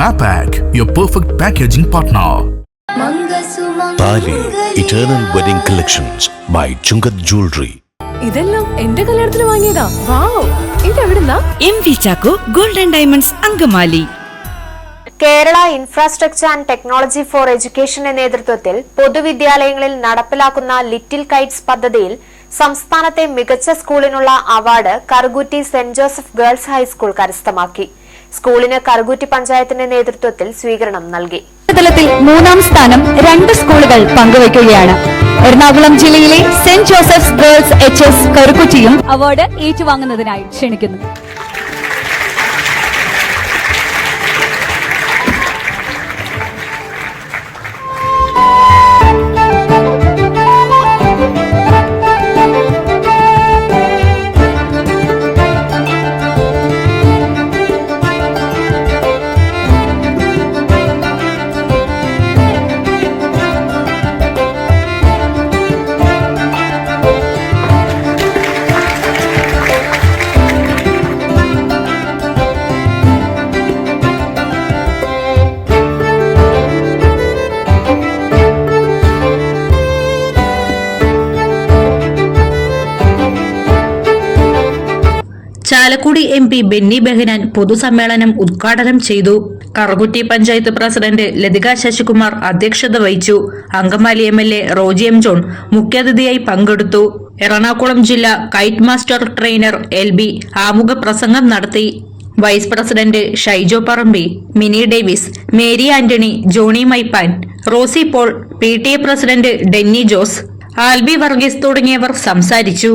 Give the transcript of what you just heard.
Mapac, your perfect packaging partner. Thali eternal wedding collections by Chungath jewellery ഇതെല്ലാം എന്റെ കല്യാണത്തിന് വാങ്ങിയതാ. Wow. ഇതെവിടുന്നാ? M V Chacko golden diamonds Angamaly. Kerala infrastructure and technology for എഡ്യൂക്കേഷന്റെ നേതൃത്വത്തിൽ പൊതുവിദ്യാലയങ്ങളിൽ നടപ്പിലാക്കുന്ന little kites പദ്ധതിയിൽ സംസ്ഥാനത്തെ മികച്ച സ്കൂളിനുള്ള award Karukutty saint Joseph girls high school കരസ്ഥമാക്കി. സ്കൂളിന് കറുകുറ്റി പഞ്ചായത്തിന്റെ നേതൃത്വത്തിൽ സ്വീകരണം നൽകി. തലത്തിൽ മൂന്നാം സ്ഥാനം രണ്ട് സ്കൂളുകൾ പങ്കുവയ്ക്കുകയാണ്. എറണാകുളം ജില്ലയിലെ saint Joseph's girls H S കറുക്കുറ്റിയും award ഏറ്റുവാങ്ങുന്നതിനായി ക്ഷണിക്കുന്നു. ചാലക്കുടി എം പി ബെന്നി ബെഹനാൻ പൊതുസമ്മേളനം ഉദ്ഘാടനം ചെയ്തു. കറുകുറ്റി പഞ്ചായത്ത് പ്രസിഡന്റ് ലതിക ശശികുമാർ അധ്യക്ഷത വഹിച്ചു. Angamaly M L A Roji M John മുഖ്യാതിഥിയായി പങ്കെടുത്തു. എറണാകുളം ജില്ലാ kite master trainer L B ആമുഖ പ്രസംഗം നടത്തി. Vice president Shaijo Parambi Mini Davis Mary Antony Johny Maippan Rosy Paul P T A president Denny Jose Alby Varghese തുടങ്ങിയവർ സംസാരിച്ചു.